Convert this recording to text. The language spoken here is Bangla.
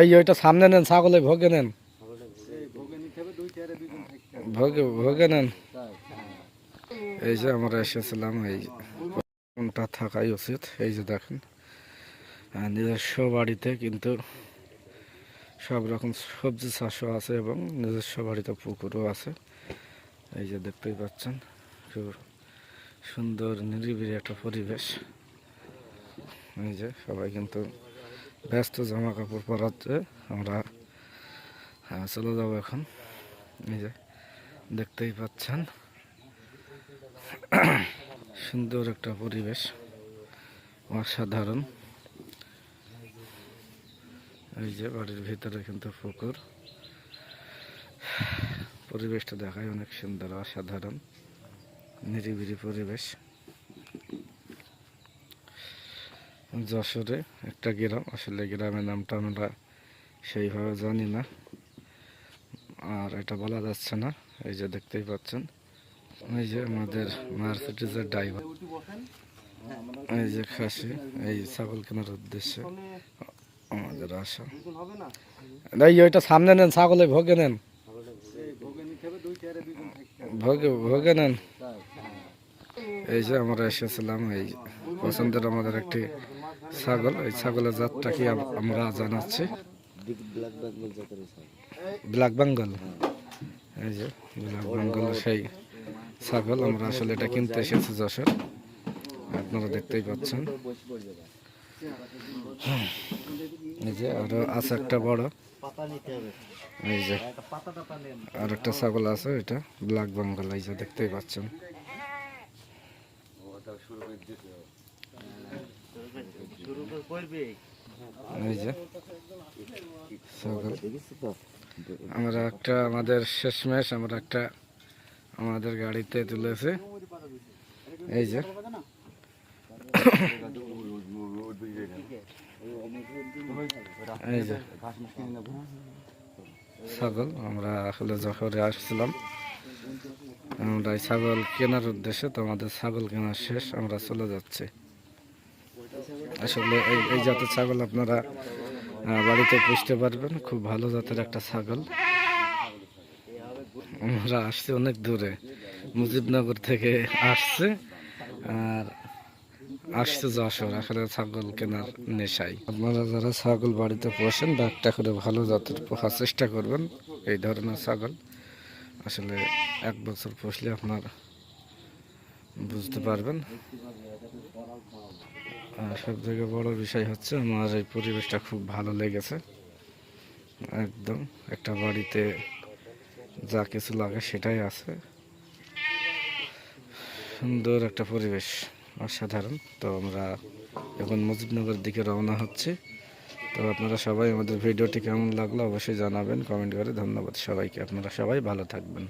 এই ওইটা সামনে নেন, ছাগলে ভোগে নেন। ভোগে ভোগে নেন। এই যে আমরা এসেছিলাম, এই কোনটা থাকাই উচিত। এই যে দেখেন নিজস্ব বাড়িতে কিন্তু সব রকম সবজি চাষও আছে এবং নিজস্ব বাড়িতে পুকুরও আছে। এই যে দেখতেই পাচ্ছেন, খুব সুন্দর নিরিবিলি একটা পরিবেশ। এই যে সবাই কিন্তু ব্যস্ত জামা কাপড় পরাচ্ছে আমরা আহ, চলে যাব এখন। এই যে দেখতেই পাচ্ছেন। সুন্দর একটা পরিবেশ অসাধারণ। এই যে বাড়ির ভিতরে কিন্তু পুকুর। পরিবেশটা দেখায় অনেক সুন্দর অসাধারণ নিরিবিলি পরিবেশ। যশোরে একটা গ্রাম। আসলে গ্রামের নামটা আমরা সেইভাবে জানি না। আর এটা বলা যাচ্ছে না, এই যে দেখতেই পাচ্ছেন। এই যে আমাদের মার্সিডিজের ড্রাইভার এই যে খাসি, এই ছাগল কেনার উদ্দেশ্যে আমাদের আসা। এই ওইটা সামনে নেন, ছাগলে ভোগে নেন। ভোগে ভোগে নেন। এই যে আমরা এসেছিলাম, এই পছন্দের আমাদের একটি ছাগল, এই ছাগলের জাতটা কি আমরা জানাচ্ছি। ব্ল্যাক বেঙ্গল। এই যে, ব্ল্যাক বেঙ্গল সেই ছাগল, আমরা আসলে এটা কিনতে এসেছি যশোর। আপনারা দেখতেই পাচ্ছেন। এই যে আরও আছে একটা বড়। এই যে আর একটা ছাগল আছে এটা, ব্ল্যাক বেঙ্গল, এই যে দেখতেই পাচ্ছেন। আমরা একটা আমাদের শেষমেশ, আমরা একটা আমাদের গাড়িতে তুলেছে। এই যে। এই যে। ছাগল, আমরা আসলে যশোরে আসছিলাম, আমরা ছাগল কেনার উদ্দেশ্যে তো আমাদের ছাগল কেনা শেষ, আমরা চলে যাচ্ছি। আসলে এই এই জাতের ছাগল আপনারা বাড়িতে পুষতে পারবেন। খুব ভালো জাতের একটা ছাগল। আমরা আসছি অনেক দূরে। মুজিবনগর থেকে আসছে। আর আসছে যশোর, আসলে ছাগল কেনার নেশাই আপনারা যারা ছাগল বাড়িতে পোষেন বা একটা করে ভালো জাতের পোষার চেষ্টা করবেন। এই ধরনের ছাগল আসলে এক বছর পুষলে আপনার বুঝতে পারবেন। সব থেকে বড় বিষয় হচ্ছে আমার এই পরিবেশটা খুব ভালো লেগেছে। একদম, একটা বাড়িতে যা কিছু লাগে সেটাই আছে। সুন্দর একটা পরিবেশ, অসাধারণ। তো আমরা এখন মুজিবনগর দিকে রওনা হচ্ছে। তো আপনারা সবাই আমাদের ভিডিওটি কেমন লাগল অবশ্যই জানাবেন, কমেন্ট করে। ধন্যবাদ সবাইকে। আপনারা সবাই ভালো থাকবেন।